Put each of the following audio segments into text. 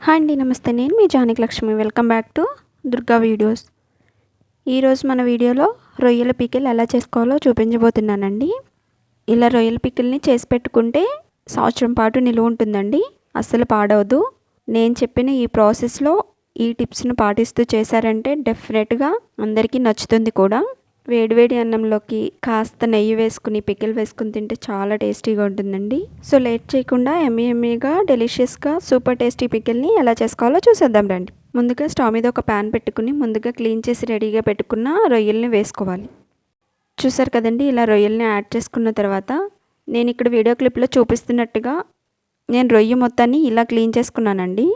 Hi అండి నమస్తే. నేను మీ Janaki Lakshmi. Welcome back to Durga videos. ఈరోజు మన వీడియోలో రొయ్యల పికిల్ ఎలా చేసుకోవాలో చూపించబోతున్నానండి. ఇలా రొయ్యల పికిల్ని చేసి పెట్టుకుంటే సంవత్సరం పాటు నిలువ ఉంటుందండి. అస్సలు పాడవదు. నేను చెప్పిన ఈ ప్రాసెస్లో ఈ టిప్స్ను పాటిస్తూ చేశారంటే డెఫినెట్గా అందరికీ నచ్చుతుంది కూడా. వేడివేడి అన్నంలోకి కాస్త నెయ్యి వేసుకుని పికిల్ వేసుకుని తింటే చాలా టేస్టీగా ఉంటుందండి. సో లేట్ చేయకుండా ఎమ్మీ ఎమ్మీగా డెలిషియస్గా సూపర్ టేస్టీ పికిల్ని ఎలా చేసుకోవాలో చూసేద్దాం రండి. ముందుగా స్టవ్ మీద ఒక ప్యాన్ పెట్టుకుని ముందుగా క్లీన్ చేసి రెడీగా పెట్టుకున్న రొయ్యల్ని వేసుకోవాలి. చూసారు కదండి ఇలా రొయ్యల్ని యాడ్ చేసుకున్న తర్వాత నేను ఇక్కడ వీడియో క్లిప్లో చూపిస్తున్నట్టుగా నేను రొయ్య మొత్తాన్ని ఇలా క్లీన్ చేసుకున్నానండి.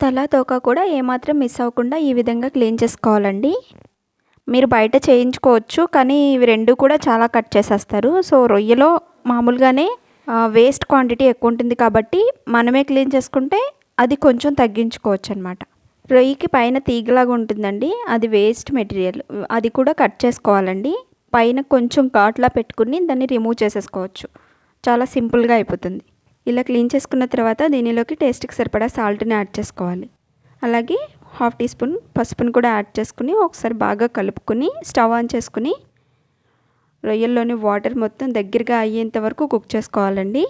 తల తోక కూడా ఏమాత్రం మిస్ అవ్వకుండా ఈ విధంగా క్లీన్ చేసుకోవాలండి. మీరు బయట చేయించుకోవచ్చు కానీ ఇవి రెండు కూడా చాలా కట్ చేసేస్తారు. సో రొయ్యలో మామూలుగానే వేస్ట్ క్వాంటిటీ ఎక్కువ ఉంటుంది కాబట్టి మనమే క్లీన్ చేసుకుంటే అది కొంచెం తగ్గించుకోవచ్చు అనమాట రొయ్యకి పైన తీగలాగా ఉంటుందండి. అది వేస్ట్ మెటీరియల్. అది కూడా కట్ చేసుకోవాలండి. పైన కొంచెం ఘాట్లా పెట్టుకుని దాన్ని రిమూవ్ చేసేసుకోవచ్చు. చాలా సింపుల్గా అయిపోతుంది. ఇలా క్లీన్ చేసుకున్న తర్వాత దీనిలోకి టేస్ట్కి సరిపడా సాల్ట్ని యాడ్ చేసుకోవాలి. అలాగే హాఫ్ టీ స్పూన్ పసుపుని కూడా యాడ్ చేసుకుని ఒకసారి బాగా కలుపుకొని స్టవ్ ఆన్ చేసుకుని రొయ్యల్లోని వాటర్ మొత్తం దగ్గరగా అయ్యేంత వరకు కుక్ చేసుకోవాలండి.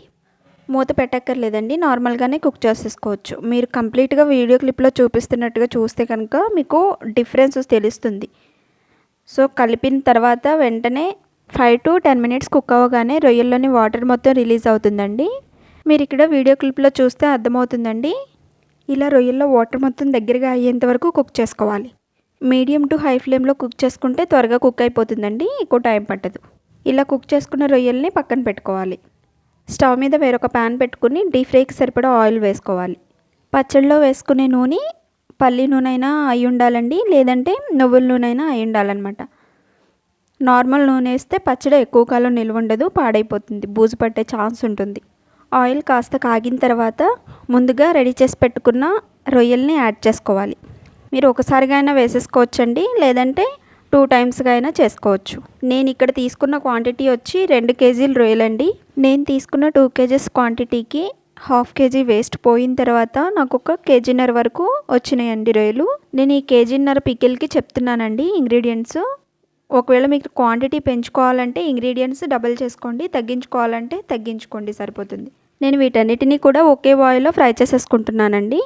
మూత పెట్టక్కర్లేదండి. నార్మల్గానే కుక్ చేసేసుకోవచ్చు. మీరు కంప్లీట్గా వీడియో క్లిప్లో చూపిస్తున్నట్టుగా చూస్తే కనుక మీకు డిఫరెన్స్ తెలుస్తుంది. సో కలిపిన తర్వాత వెంటనే five to ten minutes cook అవ్వగానే రొయ్యల్లోని వాటర్ మొత్తం రిలీజ్ అవుతుందండి. మీరు ఇక్కడ వీడియో క్లిప్లో చూస్తే అర్థమవుతుందండి. ఇలా రొయ్యల్లో వాటర్ మొత్తం దగ్గరగా అయ్యేంత వరకు కుక్ చేసుకోవాలి. మీడియం టు హై ఫ్లేమ్లో కుక్ చేసుకుంటే త్వరగా కుక్ అయిపోతుందండి ఎక్కువ టైం పట్టదు. ఇలా కుక్ చేసుకున్న రొయ్యల్ని పక్కన పెట్టుకోవాలి. స్టవ్ మీద వేరొక ప్యాన్ పెట్టుకుని డీప్ ఫ్రైకి సరిపడా ఆయిల్ వేసుకోవాలి. పచ్చడిలో వేసుకునే నూనె పల్లి నూనె అయినా అయి ఉండాలండి లేదంటే నువ్వుల నూనె అయినా అయి ఉండాలన్నమాట. నార్మల్ నూనె వేస్తే పచ్చడి ఎక్కువ కాలం నిల్వ ఉండదు పాడైపోతుంది బూజు పట్టే ఛాన్స్ ఉంటుంది. ఆయిల్ కాస్త కాగిన తర్వాత ముందుగా రెడీ చేసి పెట్టుకున్న రొయ్యల్ని యాడ్ చేసుకోవాలి. మీరు ఒకసారిగా అయినా వేసేసుకోవచ్చండి లేదంటే టూ టైమ్స్గా అయినా చేసుకోవచ్చు. నేను ఇక్కడ తీసుకున్న క్వాంటిటీ వచ్చి రెండు కేజీలు రొయ్యలండి. నేను తీసుకున్న టూ కేజీస్ క్వాంటిటీకి హాఫ్ కేజీ వేస్ట్ పోయిన తర్వాత నాకు ఒక కేజీన్నర వరకు వచ్చినాయండి రొయ్యలు. నేను ఈ కేజీన్నర పికిల్కి చెప్తున్నానండి ఇంగ్రీడియంట్స్. ఒకవేళ మీకు క్వాంటిటీ పెంచుకోవాలంటే ఇంగ్రీడియంట్స్ డబల్ చేసుకోండి తగ్గించుకోవాలంటే తగ్గించుకోండి సరిపోతుంది. నేను వీటన్నిటిని కూడా ఒకే ఆయిల్లో ఫ్రై చేసేసుకుంటున్నానండి.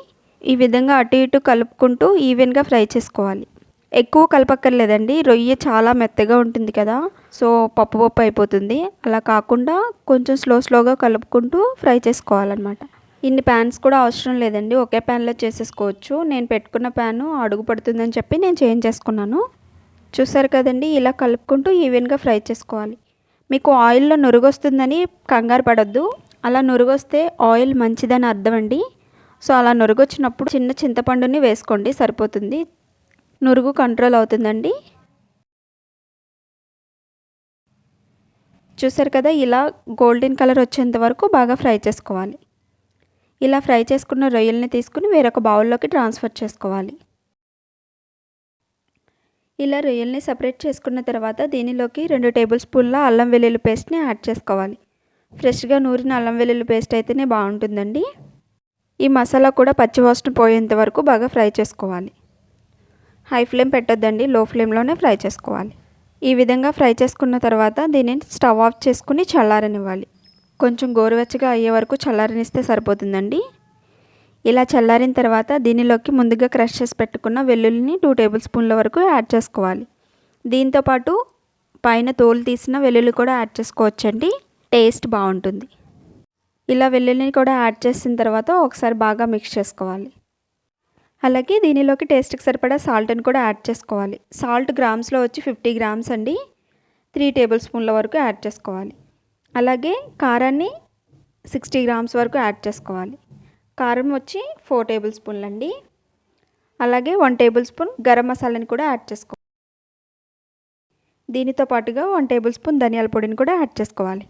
ఈ విధంగా అటు ఇటు కలుపుకుంటూ ఈవెన్గా ఫ్రై చేసుకోవాలి. ఎక్కువ కలపక్కర్లేదండి. రొయ్య చాలా మెత్తగా ఉంటుంది కదా. సో పప్పు పప్పు అయిపోతుంది. అలా కాకుండా కొంచెం స్లో స్లోగా కలుపుకుంటూ ఫ్రై చేసుకోవాలన్నమాట. ఇన్ని ప్యాన్స్ కూడా అవసరం లేదండి. ఒకే ప్యాన్లో చేసేసుకోవచ్చు. నేను పెట్టుకున్న ప్యాను అడుగు పడుతుందని చెప్పి నేను చేంజ్ చేసుకున్నాను. చూసారు కదండి? ఇలా కలుపుకుంటూ ఈవెన్గా ఫ్రై చేసుకోవాలి. మీకు ఆయిల్లో నురుగొస్తుందని కంగారు పడద్దు. అలా నురుగొస్తే ఆయిల్ మంచిదని అర్థం అండి సో అలా నురుగొచ్చినప్పుడు చిన్న చింతపండుని వేసుకోండి సరిపోతుంది. నురుగు కంట్రోల్ అవుతుందండి. చూసారు కదా ఇలా గోల్డెన్ కలర్ వచ్చేంత వరకు బాగా ఫ్రై చేసుకోవాలి. ఇలా ఫ్రై చేసుకున్న రొయ్యల్ని తీసుకుని వేరొక బౌల్లోకి ట్రాన్స్ఫర్ చేసుకోవాలి. ఇలా రొయ్యల్ని సపరేట్ చేసుకున్న తర్వాత దీనిలోకి రెండు టేబుల్ స్పూన్ల అల్లం వెల్లుల్లి పేస్ట్ని యాడ్ చేసుకోవాలి. ఫ్రెష్గా నూరిన అల్లం వెల్లుల్లి పేస్ట్ అయితేనే బాగుంటుందండి. ఈ మసాలా కూడా పచ్చివాసన పోయేంత వరకు బాగా ఫ్రై చేసుకోవాలి. హై ఫ్లేమ్ పెట్టొద్దండి లో ఫ్లేమ్లోనే ఫ్రై చేసుకోవాలి. ఈ విధంగా ఫ్రై చేసుకున్న తర్వాత దీనిని స్టవ్ ఆఫ్ చేసుకుని చల్లారనివ్వాలి. కొంచెం గోరువెచ్చగా అయ్యే వరకు చల్లారనిస్తే సరిపోతుందండి. ఇలా చల్లారిన తర్వాత దీనిలోకి ముందుగా క్రష్ చేసి పెట్టుకున్న వెల్లుల్లిని టూ టేబుల్ స్పూన్ల వరకు యాడ్ చేసుకోవాలి. దీంతోపాటు పైన తోలు తీసిన వెల్లుల్లి కూడా యాడ్ చేసుకోవచ్చండి. టేస్ట్ బాగుంటుంది. ఇలా వెల్లుల్లిని కూడా యాడ్ చేసిన తర్వాత ఒకసారి బాగా మిక్స్ చేసుకోవాలి. అలాగే దీనిలోకి టేస్ట్కి సరిపడా సాల్ట్ని కూడా యాడ్ చేసుకోవాలి. సాల్ట్ గ్రామ్స్లో వచ్చి ఫిఫ్టీ గ్రామ్స్ అండి. త్రీ టేబుల్ స్పూన్ల వరకు యాడ్ చేసుకోవాలి. అలాగే కారాన్ని సిక్స్టీ గ్రామ్స్ వరకు యాడ్ చేసుకోవాలి. కారం వచ్చి ఫోర్ టేబుల్ స్పూన్లు అండి. అలాగే వన్ టేబుల్ స్పూన్ గరం మసాలాని కూడా యాడ్ చేసుకోవాలి. దీనితో పాటుగా వన్ టేబుల్ స్పూన్ ధనియాల పొడిని కూడా యాడ్ చేసుకోవాలి.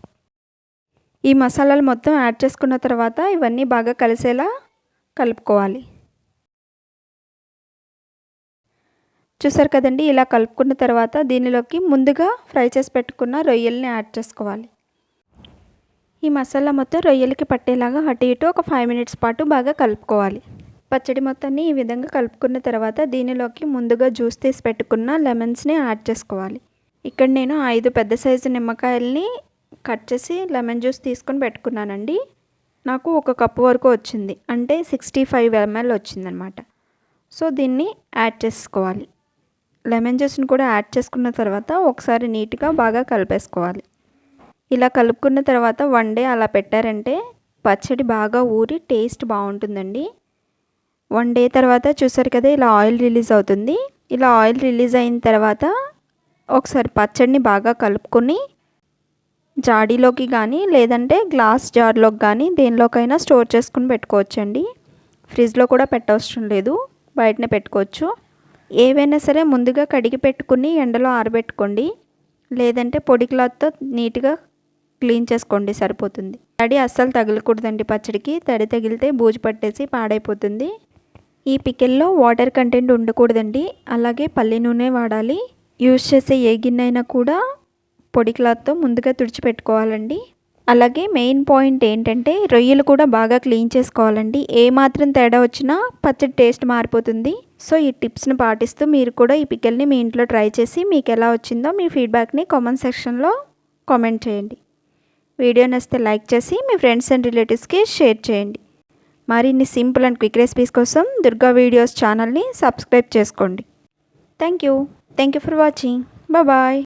ఈ మసాలాలు మొత్తం యాడ్ చేసుకున్న తర్వాత ఇవన్నీ బాగా కలిసేలా కలుపుకోవాలి. చూసారు కదండి? ఇలా కలుపుకున్న తర్వాత దీనిలోకి ముందుగా ఫ్రై చేసి పెట్టుకున్న రొయ్యల్ని యాడ్ చేసుకోవాలి. ఈ మసాలా మొత్తం రొయ్యలకి పట్టేలాగా అటు ఇటు ఒక ఫైవ్ మినిట్స్ పాటు బాగా కలుపుకోవాలి. పచ్చడి మొత్తాన్ని ఈ విధంగా కలుపుకున్న తర్వాత దీనిలోకి ముందుగా జ్యూస్ తీసి పెట్టుకున్న లెమన్స్ని యాడ్ చేసుకోవాలి. ఇక్కడ నేను ఐదు పెద్ద సైజు నిమ్మకాయల్ని కట్ చేసి లెమన్ జ్యూస్ తీసుకొని పెట్టుకున్నానండి. నాకు ఒక కప్పు వరకు వచ్చింది. అంటే సిక్స్టీ ఫైవ్ ఎంఎల్ వచ్చిందనమాట. సో దీన్ని యాడ్ చేసుకోవాలి. లెమన్ జ్యూస్ని కూడా యాడ్ చేసుకున్న తర్వాత ఒకసారి నీట్గా బాగా కలిపేసుకోవాలి. ఇలా కలుపుకున్న తర్వాత వన్ డే అలా పెట్టారంటే పచ్చడి బాగా ఊరి టేస్ట్ బాగుంటుందండి. వన్ డే తర్వాత చూసారు కదా ఇలా ఆయిల్ రిలీజ్ అవుతుంది. ఇలా ఆయిల్ రిలీజ్ అయిన తర్వాత ఒకసారి పచ్చడిని బాగా కలుపుకొని జాడీలోకి కానీ లేదంటే గ్లాస్ జార్లోకి కానీ దేనిలోకైనా స్టోర్ చేసుకుని పెట్టుకోవచ్చండి. ఫ్రిడ్జ్లో కూడా పెట్టవసరం లేదు. బయటనే పెట్టుకోవచ్చు. ఏవైనా సరే ముందుగా కడిగి పెట్టుకుని ఎండలో ఆరబెట్టుకోండి. లేదంటే పొడి క్లాత్తో నీట్గా క్లీన్ చేసుకోండి సరిపోతుంది. తడి అస్సలు తగలకూడదండి పచ్చడికి. తడి తగిలితే బూజు పట్టేసి పాడైపోతుంది. ఈ పికెల్లో వాటర్ కంటెంట్ ఉండకూడదండి. అలాగే పల్లి నూనె వాడాలి. యూజ్ చేసే ఏ గిన్నె అయినా కూడా పొడి క్లాత్తో ముందుగా తుడిచిపెట్టుకోవాలండి. అలాగే మెయిన్ పాయింట్ ఏంటంటే రొయ్యలు కూడా బాగా క్లీన్ చేసుకోవాలండి. ఏ మాత్రం తేడా వచ్చినా పచ్చడి టేస్ట్ మారిపోతుంది. సో ఈ టిప్స్ని పాటిస్తూ మీరు కూడా ఈ పికెల్ని మీ ఇంట్లో ట్రై చేసి మీకు ఎలా వచ్చిందో మీ ఫీడ్బ్యాక్ని కామెంట్ సెక్షన్లో కామెంట్ చేయండి. వీడియో నచ్చితే లైక్ చేసి మీ ఫ్రెండ్స్ అండ్ రిలేటివ్స్కి షేర్ చేయండి. మరిన్ని సింపుల్ అండ్ క్విక్ రెసిపీస్ కోసం దుర్గా వీడియోస్ ఛానల్ని సబ్స్క్రైబ్ చేసుకోండి. Thank you. Thank you for watching. Bye